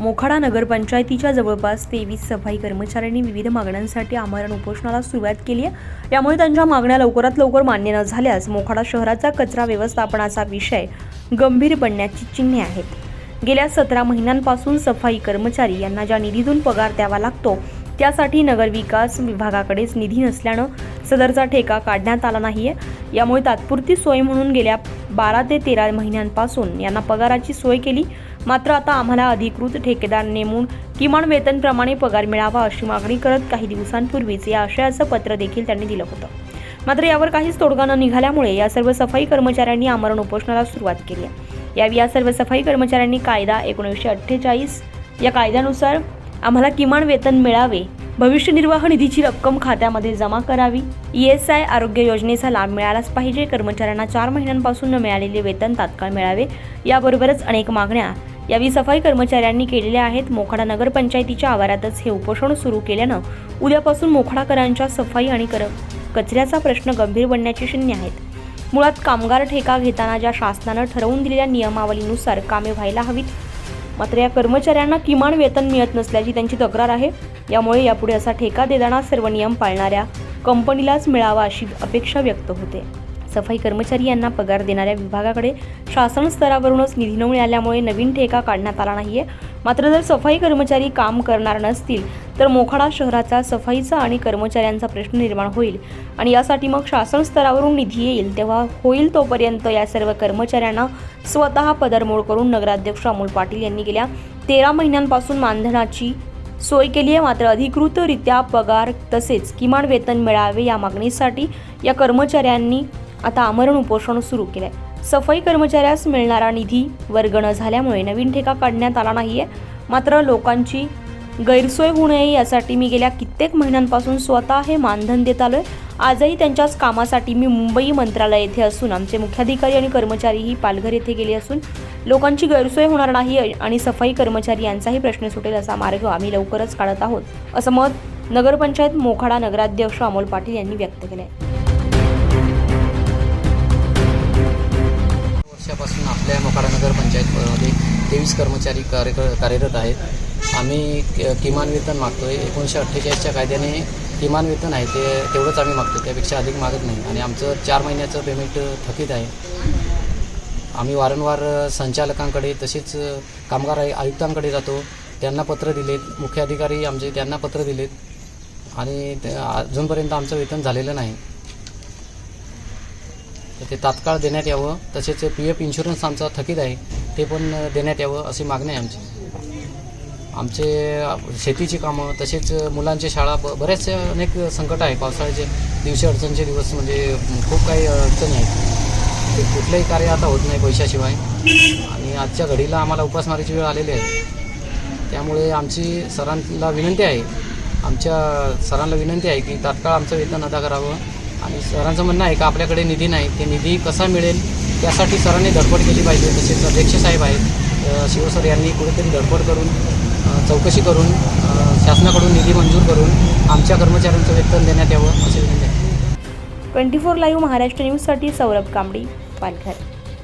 मोखाडा नगरपंचायतीच्या जवळपास तेवीस सफाई कर्मचाऱ्यांनी विविध मागण्यांसाठी आमरण उपोषणाला सुरुवात केली आहे. त्यामुळे त्यांच्या मागण्या लवकरात लवकर मान्य न झाल्यास मोखाडा शहराचा कचरा व्यवस्थापनाचा विषय गंभीर बनण्याची चिन्हे आहेत. गेल्या सतरा महिन्यांपासून सफाई कर्मचारी यांना ज्या निधीतून पगार द्यावा लागतो त्यासाठी नगरविकास विभागाकडेच निधी नसल्यानं सदरचा ठेका काढण्यात आला नाहीये. यामुळे तात्पुरती सोय म्हणून गेल्या बारा ते तेरा महिन्यांपासून यांना पगाराची सोय केली. मात्र आता आम्हाला अधिकृत ठेकेदार नेमून किमान वेतनप्रमाणे पगार मिळावा अशी मागणी करत काही दिवसांपूर्वीच या आशयाचं पत्र देखील त्यांनी दिलं होतं. मात्र यावर काहीच तोडगा न निघाल्यामुळे या सर्व सफाई कर्मचाऱ्यांनी आमरण उपोषणाला सुरुवात केली आहे. या सर्व सफाई कर्मचाऱ्यांनी कायदा एकोणीसशे अठ्ठेचाळीस या कायद्यानुसार आम्हाला किमान वेतन मिळावे भविष्य निर्वाह निधीची रक्कम खात्यामध्ये जमा करावी. ई एस आय आरोग्य योजनेचा लाभ मिळालाच पाहिजे. कर्मचाऱ्यांना चार महिन्यांपासून न मिळालेले वेतन तात्काळ मिळावे. याबरोबरच अनेक मागण्या यावेळी सफाई कर्मचाऱ्यांनी केलेल्या आहेत. मोखाडा नगरपंचायतीच्या आवारातच हे उपोषण सुरू केल्यानं उद्यापासून मोखाडाकरांच्या सफाई आणि कर कचऱ्याचा प्रश्न गंभीर बनण्याची शून्य आहेत. मुळात कामगार ठेका घेताना ज्या शासनानं ठरवून दिलेल्या नियमावलीनुसार कामे व्हायला हवीत मात्र या कर्मचाऱ्यांना किमान वेतन मिळत नसल्याची त्यांची तक्रार आहे. यामुळे यापुढे असा ठेका देताना सर्व नियम पाळणाऱ्या कंपनीलाच मिळावा अशी अपेक्षा व्यक्त होते. सफाई कर्मचारी यांना पगार देणाऱ्या विभागाकडे शासन स्तरावरूनच निधी न मिळाल्यामुळे नवीन ठेका काढण्यात आला नाहीये. मात्र जर सफाई कर्मचारी काम करणार नसतील तर मोखाडा शहराचा सफाईचा आणि कर्मचाऱ्यांचा प्रश्न निर्माण होईल आणि यासाठी मग शासन स्तरावरून निधी येईल. तेव्हा होईल तोपर्यंत या सर्व कर्मचाऱ्यांना स्वतः पदरमोड करून नगराध्यक्ष अमोल पाटील यांनी गेल्या तेरा महिन्यांपासून मानधनाची सोय केली आहे. मात्र अधिकृतरित्या पगार तसेच किमान वेतन मिळावे या मागणीसाठी या कर्मचाऱ्यांनी आता आमरण उपोषण सुरू केलं आहे सफाई कर्मचाऱ्यास मिळणारा निधी वर्ग न झाल्यामुळे नवीन ठेका काढण्यात आला नाहीये. मात्र लोकांची गैरसोय होऊ नये यासाठी मी गेल्या कित्येक महिन्यांपासून स्वतः हे मानधन देत आलोय. आजही त्यांच्याच कामासाठी मी मुंबई मंत्रालय येथे असून आमचे मुख्याधिकारी आणि कर्मचारीही पालघर येथे गेले असून लोकांची गैरसोय होणार नाही आणि सफाई कर्मचारी यांचाही प्रश्न सुटेल असा मार्ग आम्ही लवकरच काढत आहोत असं मत नगरपंचायत मोखाडा नगराध्यक्ष अमोल पाटील यांनी व्यक्त केलं आहे पंचायतमध्ये तेवीस कर्मचारी कार्य कार्यरत आहेत. आम्ही किमान वेतन मागतो आहे एकोणीसशे अठ्ठेचाळीसच्या कायद्याने किमान वेतन आहे ते तेवढंच आम्ही मागतो त्यापेक्षा अधिक मागत नाही. आणि आमचं चार महिन्याचं पेमेंट थकीत आहे. आम्ही वारंवार संचालकांकडे तसेच कामगार आयु- आयुक्तांकडे जातो. त्यांना पत्र दिलेत. मुख्य अधिकारी आमचे त्यांना पत्र दिलेत. आणि अजूनपर्यंत आमचं वेतन झालेलं नाही. तर ते तात्काळ देण्यात यावं. तसेच पी एफ इन्शुरन्स आमचा थकीत आहे. ते पण देण्यात यावं अशी मागणी आहे आमची. आमचे शेतीची कामं तसेच मुलांची शाळा ब बरेचसे अनेक संकट आहे पावसाळ्याचे दिवशी अडचणीचे दिवस म्हणजे खूप काही अडचणी आहेत. ते कुठलंही कार्य आता होत नाही पैशाशिवाय. आणि आजच्या घडीला आम्हाला उपासमारीची वेळ आलेली आहे. त्यामुळे आमची सरांना विनंती आहे आमच्या सरांना विनंती आहे की तात्काळ आमचं वेतन अदा करावं. आणि सरांचं म्हणणं आहे का आपल्याकडे निधी नाही ते निधी कसा मिळेल त्यासाठी सरांनी धडपड केली पाहिजे. तसेच अध्यक्ष साहेब आहेत. शिवसर यांनी कुठेतरी धडपड करून चौकशी करून शासनाकडून निधी मंजूर करून आमच्या कर्मचाऱ्यांचं वेतन देण्यात यावं असे विनंती आहे. ट्वेंटी फोर लाईव्ह महाराष्ट्र न्यूजसाठी सौरभ कांबडी पालघर.